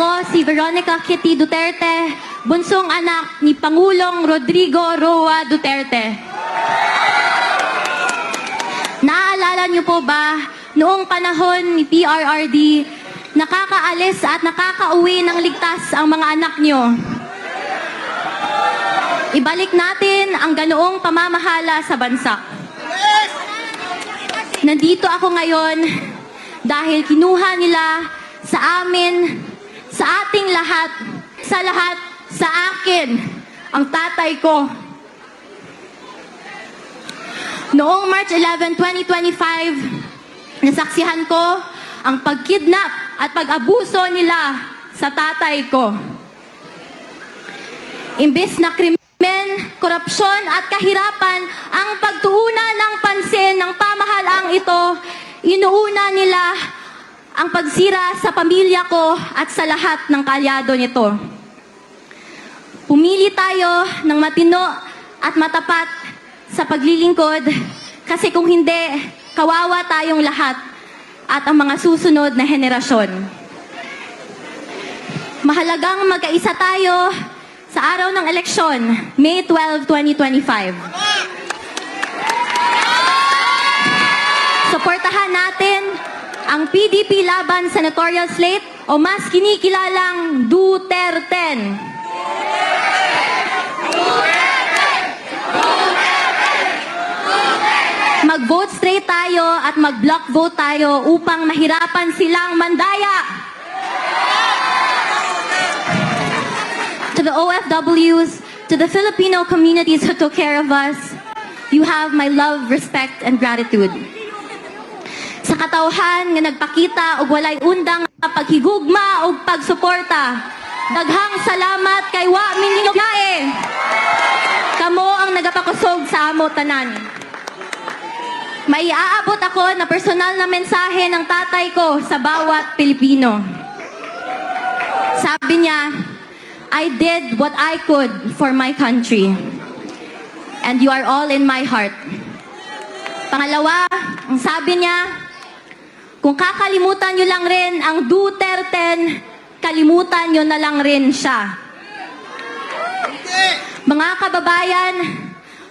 Ako si Veronica Kitty Duterte, bunsong anak ni Pangulong Rodrigo Roa Duterte. Naaalala niyo po ba, noong panahon ni PRRD, nakakaalis at nakakauwi ng ligtas ang mga anak niyo. Ibalik natin ang ganoong pamamahala sa bansa. Nandito ako ngayon dahil kinuha nila sa amin, sa ating lahat, sa lahat, sa akin, ang tatay ko. Noong March 11, 2025, nasaksihan ko ang pagkidnap at pag-abuso nila sa tatay ko. Imbes na krimen, korupsyon at kahirapan ang pagtuunan ng pansin ng pamahalaang ito, inuuna nila ang pagsira sa pamilya ko at sa lahat ng kalyado nito. Pumili tayo ng matino at matapat sa paglilingkod kasi kung hindi, kawawa tayong lahat at ang mga susunod na henerasyon. Mahalagang magkaisa tayo sa araw ng eleksyon, May 12, 2025. Suportahan natin ang PDP laban senatorial slate o mas kinikilalang Duterte. Mag-vote straight tayo at mag-block vote tayo upang mahirapan silang mandaya. To the OFWs, to the Filipino communities who took care of us, you have my love, respect, and gratitude. Sa katawhan nga nagpakita og walay undang paghigugma og pagsuporta. Daghang salamat kay wa minyo kae. Kamo ang nagapakusog sa amo tanan. May aabot ako na personal na mensahe ng tatay ko sa bawat Pilipino. Sabi niya, I did what I could for my country. And you are all in my heart. Pangalawa, ang sabi niya, kung kakalimutan nyo lang rin ang Duterte, kalimutan nyo na lang rin siya. Mga kababayan,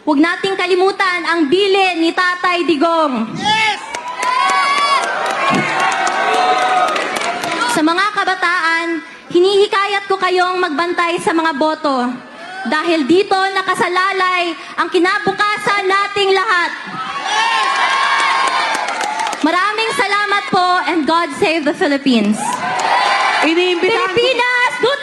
huwag nating kalimutan ang bili ni Tatay Digong. Sa mga kabataan, hinihikayat ko kayong magbantay sa mga boto dahil dito nakasalalay ang kinabukasan nating lahat. Maraming salamat po and God save the Philippines. Iniimbitahan Pilipinas, good